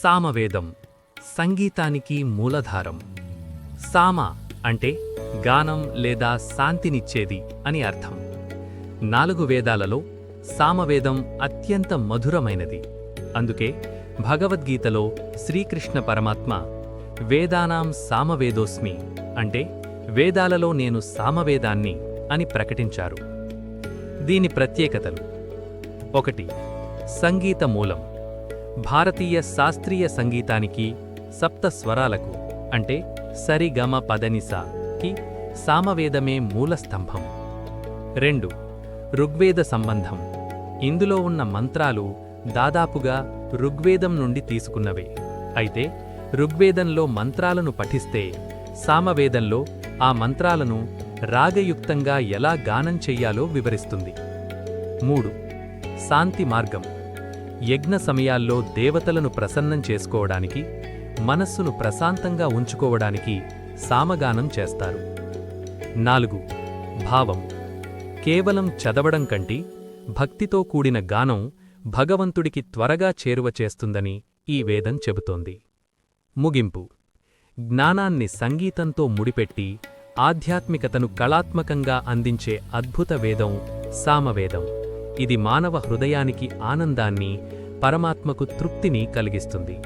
సామవేదం సంగీతానికి మూలధారం. సామ అంటే గానం లేదా శాంతినిచ్చేది అని అర్థం. నాలుగు వేదాలలో సామవేదం అత్యంత మధురమైనది. అందుకే భగవద్గీతలో శ్రీకృష్ణ పరమాత్మ వేదానాం సామవేదోస్మి అంటే వేదాలలో నేను సామవేదాన్ని అని ప్రకటించారు. దీని ప్రత్యేకతలు. ఒకటి సంగీత మూలం. భారతీయ శాస్త్రీయ సంగీతానికి సప్త స్వరాలకు అంటే సరిగమ పదనిసకి సామవేదమే మూల స్తంభం. రెండు ఋగ్వేద సంబంధం. ఇందులో ఉన్న మంత్రాలు దాదాపుగా ఋగ్వేదం నుండి తీసుకున్నవే. అయితే ఋగ్వేదంలో మంత్రాలను పఠిస్తే సామవేదంలో ఆ మంత్రాలను రాగయుక్తంగా ఎలా గానం చెయ్యాలో వివరిస్తుంది. మూడు శాంతి మార్గం. యజ్ఞ సమయాల్లో దేవతలను ప్రసన్నం చేసుకోవడానికి మనస్సును ప్రశాంతంగా ఉంచుకోవడానికి సామగానం చేస్తారు. నాలుగు భావం. కేవలం చదవడం కంటి భక్తితో కూడిన గానం భగవంతుడికి త్వరగా చేరువ చేస్తుందని ఈ వేదం చెబుతోంది. ముగింపు. జ్ఞానాన్ని సంగీతంతో ముడిపెట్టి ఆధ్యాత్మికతను కళాత్మకంగా అందించే అద్భుత వేదం సామవేదం. ఇది మానవ హృదయానికి ఆనందాన్ని పరమాత్మకు తృప్తిని కలిగిస్తుంది.